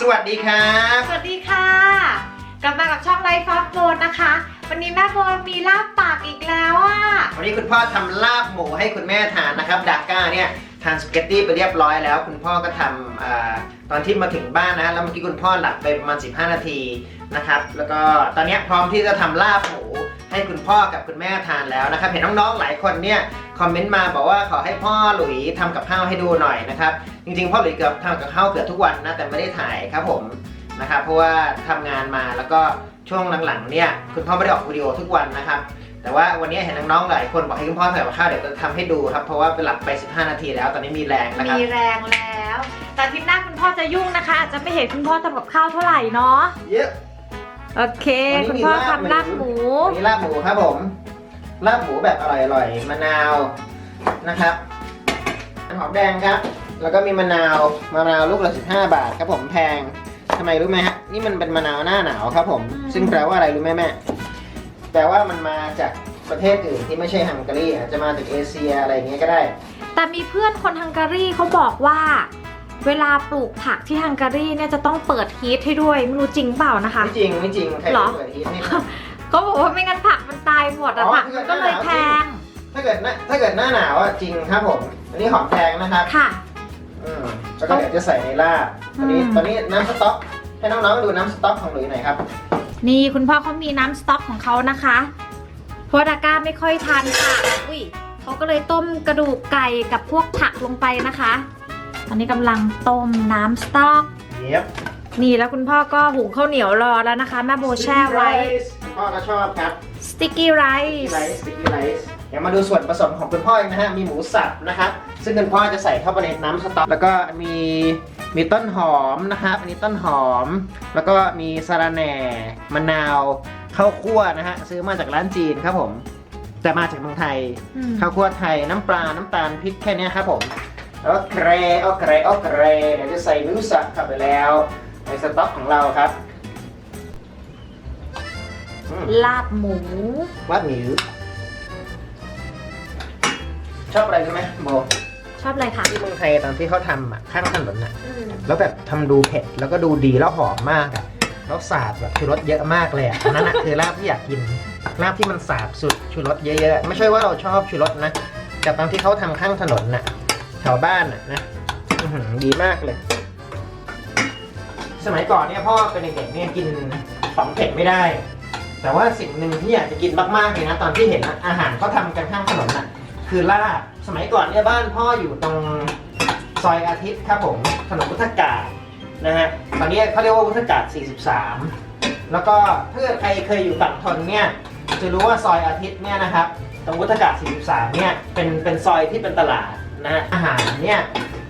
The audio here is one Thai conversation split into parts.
สวัสดีครับสวัสดีค่ะ กลับมากับช่องไลฟ์ฟับโฟนนะคะ วันนี้แม่โบมีลาบปากอีกแล้วอะวันนี้คุณพ่อทำลาบหมูให้คุณแม่ทานนะครับดาก้าเนี่ยทานสเกตตี้ไปเรียบร้อยแล้ว คุณพ่อก็ทำอา ตอนที่มาถึงบ้านนะ แล้วเมื่อกี้คุณพ่อหลับไปประมาณ 15 นาทีนะครับ แล้วก็ตอนนี้พร้อมที่จะทำลาบหมูให้คุณพ่อกับคุณแม่ทานแล้วนะครับ เห็นน้องๆหลายคนเนี่ยคอมเมนต์มาบอกว่าขอให้พ่อหลุยทำกับข้าวให้ดูหน่อยนะครับจริงๆพ่อหลุยเกือบทำกับข้าวเกือบทุกวันนะแต่ไม่ได้ถ่ายครับผมนะครับเพราะว่าทำงานมาแล้วก็ช่วงหลังๆเนี่ยคุณพ่อไม่ได้ออกวิดีโอทุกวันนะครับ แต่ว่าวันนี้เห็นน้องๆหลายคนบอกให้คุณพ่อทำกับข้าวเดี๋ยวจะทำให้ดูครับ เพราะว่าไปหลับไป 15 นาทีแล้ว ตอนนี้มีแรงนะครับ มีแรงแล้ว แต่อาทิตย์หน้าคุณพ่อจะยุ่งนะคะ อาจจะไม่เห็นคุณพ่อทำกับข้าวเท่าไหร่เนาะ เยอะ โอเควันนี้คุณมีพ่อลาบทำลาบหหมูมูมีลาบหมูครับผม ลาบหมูแบบอร่อยๆ มะนาวนะครับหอมแดงครับ แล้วก็มีมะนาว มะนาวลูกละ 15 บาทครับผมแพงทำไมรู้ไหมฮะ นี่มันเป็นมะนาวหน้าหนาวครับผม ซึ่งแปลว่าอะไรรู้ไหมแม่ แปลว่ามันมาจากประเทศอื่นที่ไม่ใช่ฮังการีอาจจะมาจากเอเชียอะไรอย่างเงี้ยก็ได้ แต่มีเพื่อนคนฮังการีเขาบอกว่า เวลาปลูกผักที่ฮังการีเนี่ยจะต้องเปิดฮีทให้ด้วยไม่รู้จริงเปล่านะคะ ไม่จริงไม่จริงใครเหรอเปิดฮีทให้เขาบอกว่าไม่งั้นผักมันตายหมดอะอ๋อผักมันก็เลยแพงถ้าเกิดหน้าถ้าเกิดหน้าหนาวอะจริงครับผม อันนี้หอมแพงนะครับค่ะ อืมแล้วก็เดี๋ยวจะใส่ในลาบตอนนี้อืม ตอนนี้น้ำสต๊อกให้น้องๆดูน้ำสต๊อกของหลุยหน่อยครับ นี่คุณพ่อเขามีน้ำสต๊อกของเขานะคะเพราะดาก้าไม่ค่อยทานค่ะอุ้ยเขาก็เลยต้มกระดูกไก่กับพวกผักลงไปนะคะ ตอนนี้กำลังต้มน้ำสต๊อกเย็บนี่แล้วคุณพ่อก็หุงข้าวเหนียวรอแล้วนะคะ แม่โบแช่ไว้ พ่อก็ชอบครับสติ๊กกี้ไรไรซ์ซ์สติ๊กกี้ไรซ์เดี๋ยวมาดูส่วนผสมของคุณพ่อเองนะฮะ มีหมูสับนะครับ ซึ่งคุณพ่อจะใส่เข้าไปในน้ำสต๊อก แล้วก็มี มีต้นหอมนะครับ อันนี้ต้นหอม แล้วก็มีสะระแหน่มะนาวข้าวคั่วนะฮะซื้อมาจากร้านจีนครับผม แต่มาจากเมืองไทยอืม ข้าวคั่วไทยน้ำปลา น้ำตาลพริกแค่เนี้ยครับผมโอเคโอเคโอเคเดี๋ยวจะใส่หมูสับเข้าไปแล้วในสต๊อกของเราครับอืม ลาบหมูวาดหมิวชอบอะไรรู้ไหมโบ ชอบอะไรคะที่เมืองไทยตอนที่เขาทำอะข้างถนนอะ อืมแล้วแบบทำดูเผ็ดแล้วก็ดูดีแล้วหอมมากอะแล้วสาดแบบชูรสเยอะมากเลยอะอันนั่นอะคือลาบที่อยากกินลาบที่มันสาบสุดชูรสเยอะๆไม่ใช่ว่าเราชอบชูรสนะแต่ตอนที่เขาทำข้างถนนน่ะแถวบ้านน่ะนะอื้อหือดีมากเลย สมัยก่อนเนี่ยพ่อเป็นเด็กๆเนี่ยกินของเผ็ดไม่ได้ แต่ว่าสิ่งหนึ่งที่อยากจะกินมากๆเลยนะตอนที่เห็นอาหารเขาทำกันข้างถนนน่ะ คือลาบ สมัยก่อนเนี่ยบ้านพ่ออยู่ตรงซอยอาทิตย์ครับผมถนนพุทธกาศนะฮะตอนนี้เขาเรียกว่าพุทธกาศ 43 แล้วก็ถ้าเกิดใครเคยอยู่ฝั่งทนเนี่ยจะรู้ว่าซอยอาทิตย์เนี่ยนะครับตรงพุทธกาศ 43 เนี่ยเป็นเป็นซอยที่เป็นตลาดนะฮะอาหารเนี่ย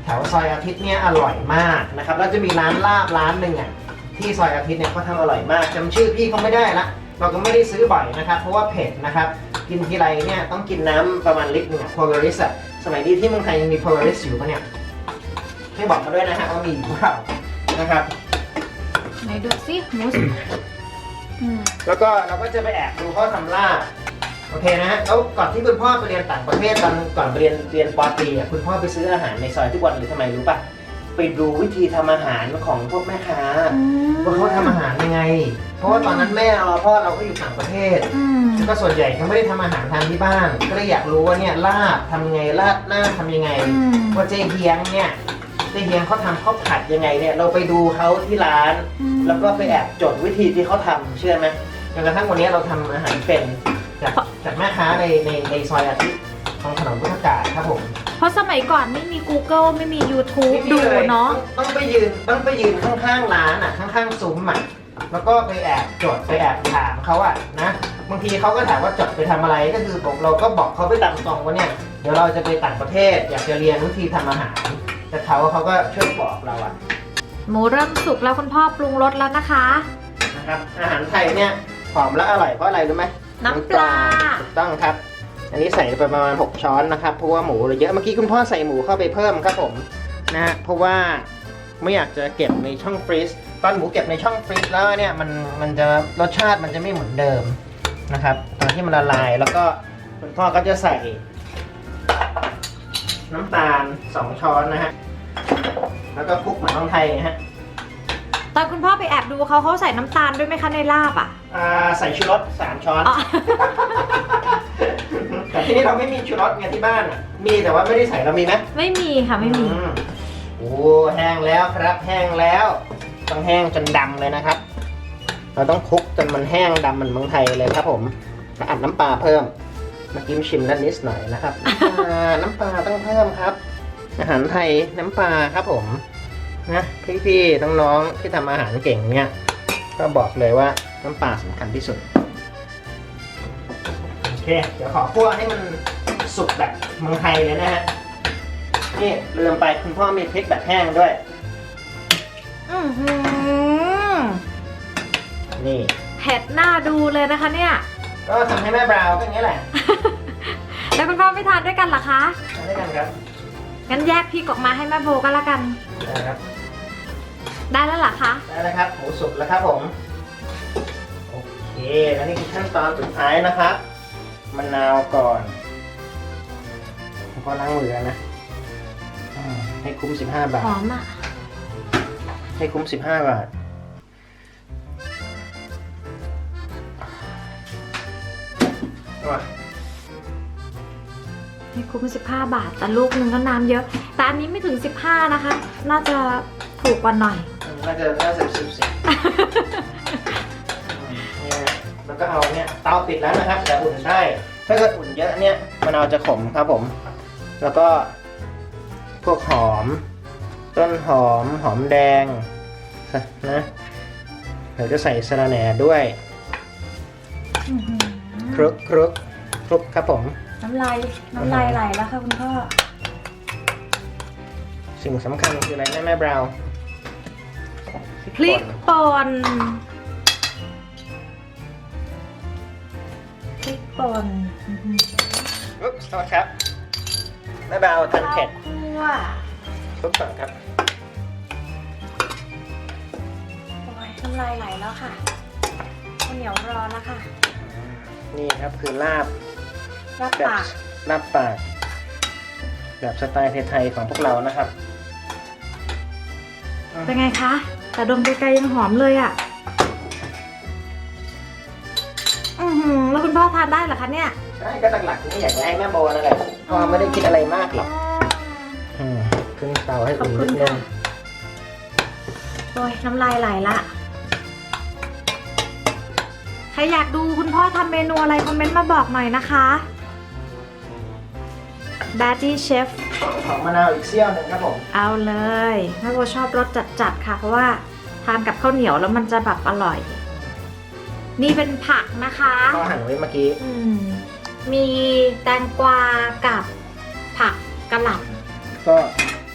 แถวซอยอาทิตย์เนี่ยอร่อยมากนะครับแล้วจะมีร้านลาบร้านหนึ่งอะที่ซอยอาทิตย์เนี่ยเขาทำอร่อยมากจำชื่อพี่เขาไม่ได้ละ เราก็ไม่ได้ซื้อบ่อยนะครับ เพราะว่าเผ็ดนะครับ กินทีไรเนี่ยต้องกินน้ำประมาณลิตรหนึงอะโพลาริสอะสมัยนี้ที่เมืองไทยยังมีโพลาริสอยู่ปะเนี่ยให้บอกมาด้วยนะฮะว่ามีอยู่เปล่านะครับไหนดูสิหมูสอืมแล้วก็เราก็จะไปแอบดูเขาทำลาบโอเคนะฮะแล้วก่อนที่คุณพ่อไปเรียนต่างประเทศตอนก่อนไปเรียนเรียนปอตรีอะคุณพ่อไปซื้ออาหารในซอยทุกวันหรือทำไมรู้ปะ ไปดูวิธีทำอาหารของพวกแม่ค้าว่าเขาทำอาหารยังไง เพราะว่าตอนนั้นแม่เราพ่อเราก็อยู่ต่างประเทศ อืมแล้วก็ส่วนใหญ่เขาไม่ได้ทำอาหารทานที่บ้าน ก็เลยอยากรู้ว่าเนี่ยลาบทำยังไงลาดหน้าทำยังไง อืมว่าเจ๊เฮียงเนี่ยเจ๊เฮียงเขาทำข้าวผัดยังไงเนี่ยเราไปดูเขาที่ร้านแล้วก็ไปแอบจดวิธีที่เขาทำเชื่อไหมจนกระทั่งวันนี้เราทำอาหารเป็นจากจากแม่ค้าในในในซอยอาทิตย์ตรงถนนพุทธกาศครับผม เพราะสมัยก่อนไม่มี Google ไม่มี YouTube ไม่มีดูลยเนาะต้องต้องไปยืนต้องไปยืนข้างๆร้านอะ ข้างๆซุ้มอะแล้วก็ไปแอบจดไปแอบถามเขาอะนะบางทีเขาก็ถามว่าจดไปทำอะไรก็คือผมเราก็บอกเขาไปตามตรงว่าเนี่ยเดี๋ยวเราจะไปต่างประเทศ อยากจะเรียนวิธีทำอาหาร แต่เขาเขาก็ช่วยบอกเราอะหมูเริ่มสุกแล้วคุณพ่อปรุงรสแล้วนะคะ นะครับอาหารไทยเนี่ยหอมและอร่อยเพราะอะไรรู้ไหมน้ำปลา ถูกต้องครับ อันนี้ใส่ไปประมาณ 6 ช้อนนะครับ เพราะว่าหมูเราเยอะ เมื่อกี้คุณพ่อใส่หมูเข้าไปเพิ่มครับผมนะฮะเพราะว่าไม่อยากจะเก็บในช่องฟรีซตอนหมูเก็บในช่องฟรีซแล้วเนี่ยมันมันจะรสชาติมันจะไม่เหมือนเดิมนะครับ ตอนที่มันละลายแล้วก็คุณพ่อก็จะใส่ น้ำตาล 2 ช้อนนะฮะแล้วก็คลุกเหมือนของไทยนะฮะอนคุณพ่อไปแอบดูเขาเขาใส่น้ำตาลด้วยไหมคะในลาบอะอ่าใส่ชูรสสามช้อนอ๋อ แต่ที่นี่เราไม่มีชูรสไงที่บ้านอะมีแต่ว่าไม่ได้ใส่เรามีไหมไม่มีค่ะไม่มี อืโอ้แห้งแล้วครับแห้งแล้ว ต้องแห้งจนดำเลยนะครับ เราต้องคลุกจนมันแห้งดำเหมือนเมืองไทยเลยครับผมแล้วอัดน้ำปลาเพิ่มเมากิมชิมแล้วนิดหน่อยนะครับอ่าน้ำปลาต้องเพิ่มครับ อาหารไทยน้ำปลาครับผมนะพี่ๆน้องๆที่ทำอาหารเก่งเนี่ย ก็บอกเลยว่าน้ำปลาสำคัญที่สุดโอ เคเดี๋ยวขอคั่วให้มันสุกแบบเมืองไทยเลยนะฮะ นี่ลืมไปคุณพ่อมีพริกแบบแห้งด้วย อื้อหือนี่ เผ็ดหน้าดูเลยนะคะเนี่ย ก็ทำให้แม่บราวน์ก็อย่างนี้แหละแล้วคุณพ่อไม่ทานด้วยกันเหรอคะทำด้วยกันครับงั้นแยกพริกออกมาให้แม่โบก็แล้วกัน ได้ครับ ได้แล้วเหรอคะ ได้แล้วครับหมูสุกแล้วครับผม โอเค แล้วนี่คือขั้นตอนสุดท้ายนะครับ มะนาวก่อนผมก็ล้างมือแล้วนะอ่าให้คุ้ม15บาทหอมอะ ให้คุ้ม 15 บาท ว่ะให้คุ้ม15 บาท แต่ลูกนึงก็น้ำเยอะ แต่อันนี้ไม่ถึง 15 นะคะ น่าจะถูกกว่าหน่อยน่าจะน่าจะสิบสิบนี่นะแล้ว ก็เอาเนี่ยเตาปิดแล้วนะครับแต่อุ่นได้ ถ้าเกิดอุ่นเยอะเนี่ยมะนาวจะขมครับผม แล้วก็พวกหอม ต้นหอมหอมแดงนะเดี๋ยวจะใส่สะระแหน่ด้วยอื้อหือครุกครุกครุกครับผม น้ำลายน้ำลายไหลแล้วค่ะคุณพ่อสิ่งสำคัญคืออะไรนะแม่บราวน์พริกป่น ป่นอื้อหืออุ๊บโทษครับแม่บราวน์ทานเผ็ดข้าวคั่วครุกก่อนครับโอ้ยน้ำลายไหลแล้วค่ะข้าวเหนียวร้อนแล้วค่ะนี่ครับคือลาบรับแบบปากลาบปาก แบบสไตล์ไทยๆของพวกเรานะครับ เป็นไงคะ แต่ดมไกลๆยังหอมเลยอะ คุณพ่อทานได้เหรอคะเนี่ยได้ก็หลักๆนี่อยากจะให้แม่โบนั่นแหละเพราะว่าไม่ได้คิดอะไรมากหรอกอืมขึ้นเตาให้ขออุ่บนคุนิณดนึค่ะงโอ้ยน้ำลายไหลละ ใครอยากดูคุณพ่อทำเมนูอะไรคอมเมนต์มาบอกหน่อยนะคะ b a d d y Chef ของมะนาวอีกเสี้ยวหนึ่งครับผมเอาเลยแม่โบชอบรสจัดๆค่ะ เพราะว่าทานกับข้าวเหนียวแล้วมันจะแบบอร่อย นี่เป็นผักนะคะก็หั่นไว้เมื่อกี้อืมมีแตงกวากับผักกะหล่ก็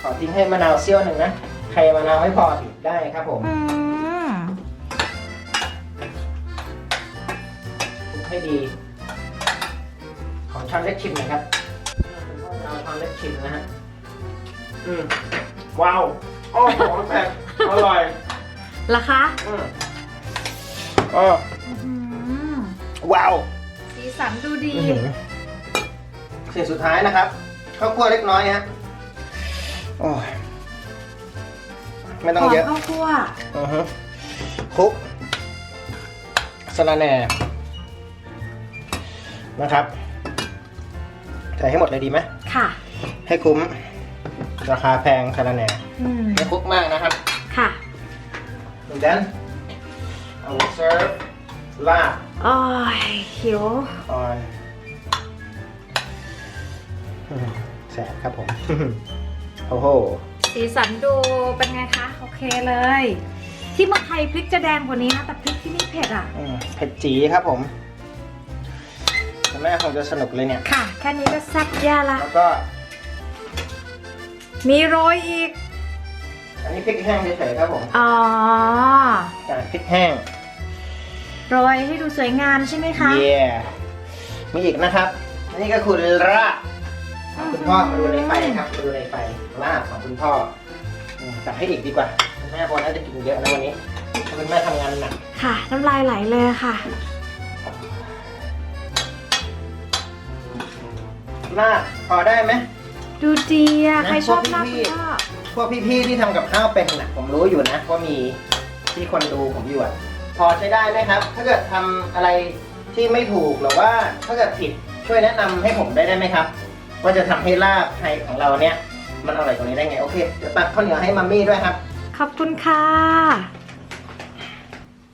ขอทิ้งให้มะนาวเสี้ยวหนึ่งนะใครมะนาวไม่พอบีบได้ครับผมำอืมคลุกให้ดี ของช้อนเล็กชิมหน่อยครับเอาช้อนเล็กชิมนะฮะอืมว้าวอ้อหอมแปลกอร่อย ล่ะคะ อืมอ้ออื้อหือ ว้าวสีสันดูดี อื้อหือสิ่งสุดท้ายนะครับข้าวคั่วเล็กน้อยฮะโอ้ยไม่ต้องเยอะ ข้าวคั่วอือฮึคลุกสะระแหน่นะครับใส่ให้หมดเลยดีไหมค่ะ ให้คุ้ม ราคาแพงสะระแหน่อืม ไม่คลุกมากนะครับค่ะ and then I will serve ลาบ โอ้ยหิว on อืมแสบครับผม โอ้โห สีสันดูเป็นไงคะ โอเคเลย ที่เมืองไทยพริกจะแดงกว่านี้นะ แต่พริกที่นี่เผ็ดอะ อืมเผ็ดจีครับผมคุณแม่คงจะสนุกเลยเนี่ย ค่ะ แค่นี้ก็แซ่บแย่ละ แล้วก็ มีโรยอีก อันนี้พริกแห้งเฉยๆครับผมอ๋อ จากพริกแห้ง โรยให้ดูสวยงามใช่ไหมคะ เย่มีอีกนะครับ อันนี้ก็คือลาบของคุณพ่อมาดูในไฟครับมาดูในไฟลาบของคุณพ่ออืมตักให้อีกดีกว่าคุณแม่พอน่าจะกินเยอะนะวันนี้เพราะคุณแม่ทำงานหนัก ค่ะ น้ำลายไหลเลยค่ะ ลาบพอได้ไหม ดูดีอะนะใครชอบพวกลาบพี่คุณพ่อพวกพี่ๆที่ทำกับข้าวเป็นน่ะผมรู้อยู่นะว่ามีที่คนดูผมอยู่อะ พอใช้ได้ไหมครับ ถ้าเกิดทำอะไรที่ไม่ถูกหรือว่าถ้าเกิดผิดช่วยแนะนำให้ผมได้ได้ไหมครับ ว่าจะทำให้ลาบไทยของเราเนี่ย มันอร่อยกว่านี้ได้ไงโอเคเดี๋ยวตักข้าวเหนียวให้มัมมี่ด้วยครับ ขอบคุณค่ะ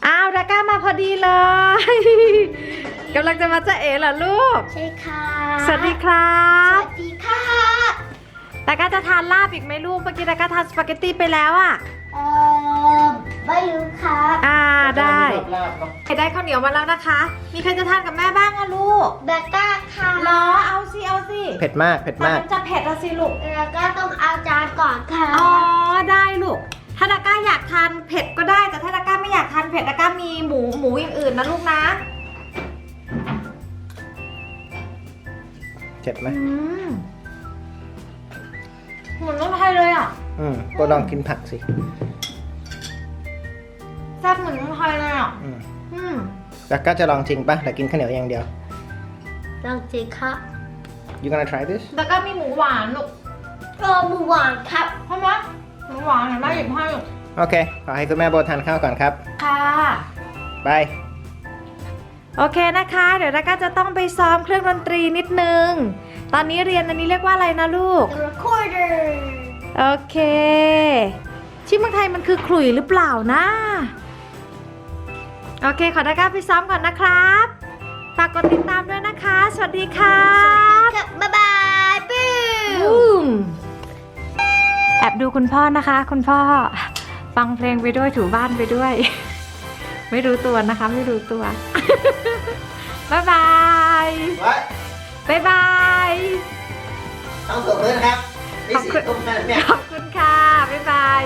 อ้าวดาก้ามาพอดีเลยกำลังจะมาจะเอ๋เหรอลูกใช่ค่ะสวัสดีครัสบวัสดีค่ะดาก้าจะทานลาบอีกไหมลูกเมื่อกี้ดาก้าทานสปาเกตตี้ไปแล้วอะเอ่อไม่รู้ครับอ่า ได้ลาบเนอะได้ข้าวเหนียวมาแล้วนะคะ มีใครจะทานกับแม่บ้างอะลูกแบกก้าค่ะรอเอาสิเอาสิเผ็ดมากเผ็ดแต่มาก มันจะเผ็ดอะสิลูก แล้วก็ต้องเอาจานก่อนค่ะ อ๋อได้ลูก ถ้าดาก้าอยากทานเผ็ดก็ได้ แต่ถ้าดาก้าไม่อยากทานเผ็ดดาก้ามีหมูหมูอย่างอื่นนะลูกนะเจ็บไหมอืมเหมือนน้องไทยเลยอะ อืมก็ลองกินผักสิ แซ่บเหมือนน้องไทยเลยอะ อืมอืมแล้วก็จะลองจริงปะแต่กินข้าวเหนียวอย่างเดียว ลองสิครับ you gonna try this แล้วก็มีหมูหวานลูกรอหมูหวานครับ ใช่ไหมหมูหวานเห็นไหมหยิบให้ลูกโอเค ขอให้คุณแม่โบทานข้าวก่อนครับค่ะ บาย โอเคนะคะ เดี๋ยวดาก้าจะต้องไปซ้อมเครื่องดนตรีนิดนึง ตอนนี้เรียนอันนี้เรียกว่าอะไรนะลูก The recorder โอเค ที่เมืองไทยมันคือขลุ่ยหรือเปล่านะ โอเค ขอดาก้าไปซ้อมก่อนนะครับ ฝากกดติดตามด้วยนะคะ สวัสดีค่ะครับบ๊ายบายปิ้วบูมแอบดูคุณพ่อนะคะ คุณพ่อ ฟังเพลงไปด้วยถูบ้านไปด้วย ไม่รู้ตัวนะคะ ไม่รู้ตัว บ๊ายบาย What บ๊ายบาย ต้องตบมือนะครับนี่สี่ขอบคุณตุ้มนั่นเนี่ย ขอบคุณค่ะ บ๊ายบาย